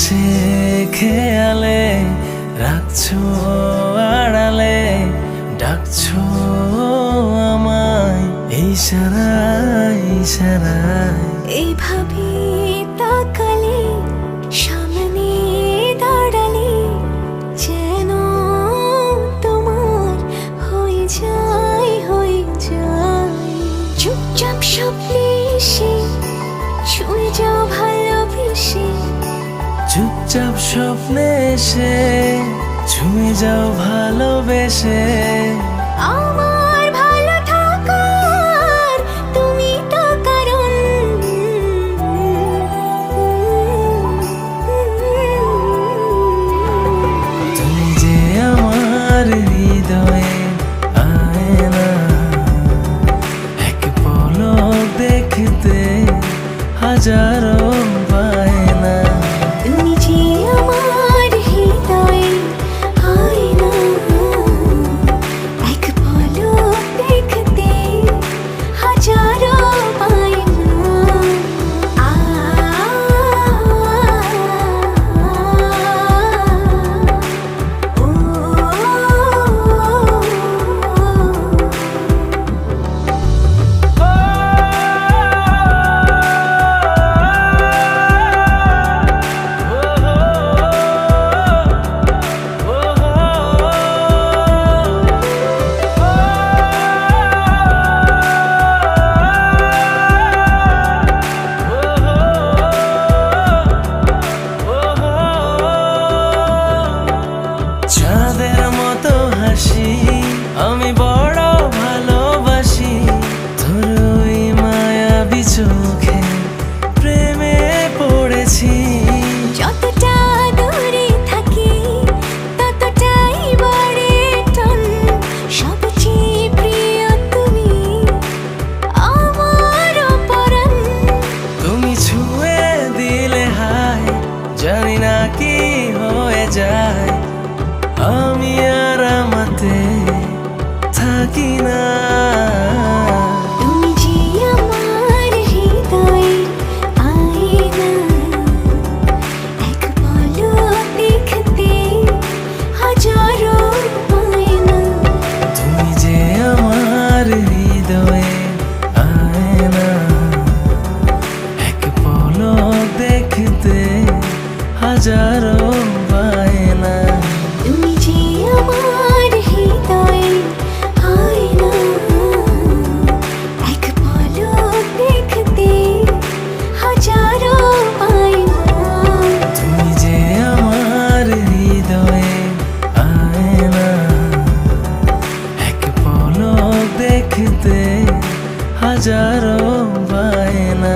সে খেয়ালে রাখছো আড়ালে ডাকছো আমায় এই সারাই সারাই এইভাবে চুপচাপ স্বপ্নে এসে ছুঁয়ে যাও ভালোবেসে। আমার যায়। আমি আর আমাতে থাকি না। হাজারো বায়না।